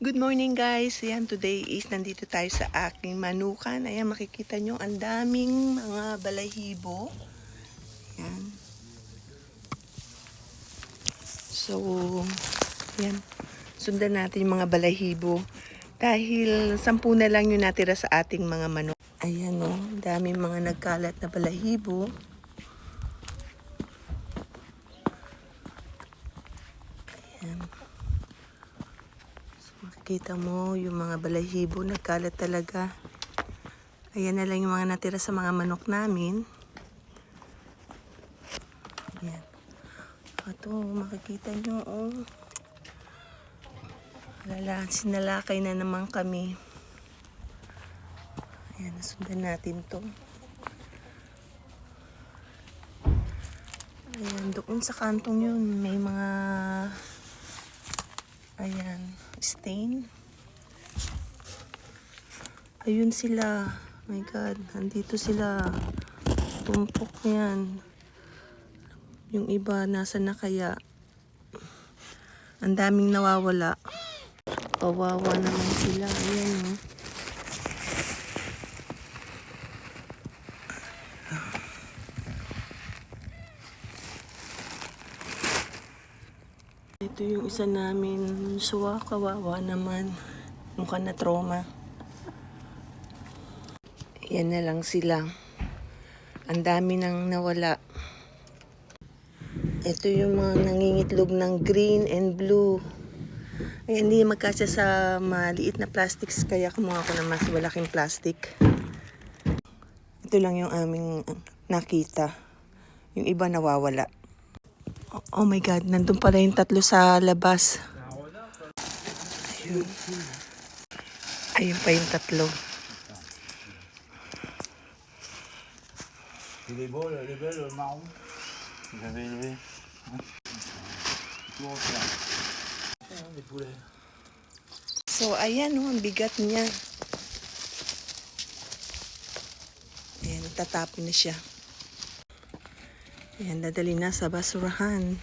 Good morning guys. Ayan, today is nandito tayo sa aking manukan. Ayan, makikita nyo ang daming mga balahibo. Ayan. So, ayan. Sundan natin yung mga balahibo. Dahil sampu na lang yung natira sa ating mga manok. Ayan o, oh, daming mga nagkalat na balahibo. Ayan. Makikita mo yung mga balahibo, nagkalat talaga. Ayan na lang yung mga natira sa mga manok namin. Ayan. Ito, makikita nyo, oh. Lala, sinalakay na naman kami. Ayan, nasundan natin to. Ayan, doon sa kantong yun, may mga Ayan, stain. Ayun sila. My God, nandito sila. Tumpok yan. Yung iba, nasa na kaya? Ang daming nawawala. Kawawa naman sila. Ayan, oh. Ito yung isa namin suwa, kawawa naman. Mukha na trauma. Yan na lang sila. Ang dami nang nawala. Ito yung mga nangingitlog ng green and blue. Ay, hindi magkasya sa maliit na plastics, kaya kumuha ko ng mas malaking plastic. Ito lang yung aming nakita. Yung iba nawawala. Oh, my God, nandun pala yung tatlo sa labas. Ayun. Ayun pa yung tatlo. Il est beau, le, le bel, le marron. Vous avez élevé. Tout. So, ayan oh, ang bigat niya. Ayan, natatapon na siya. Ayan, dadali na sa basurahan.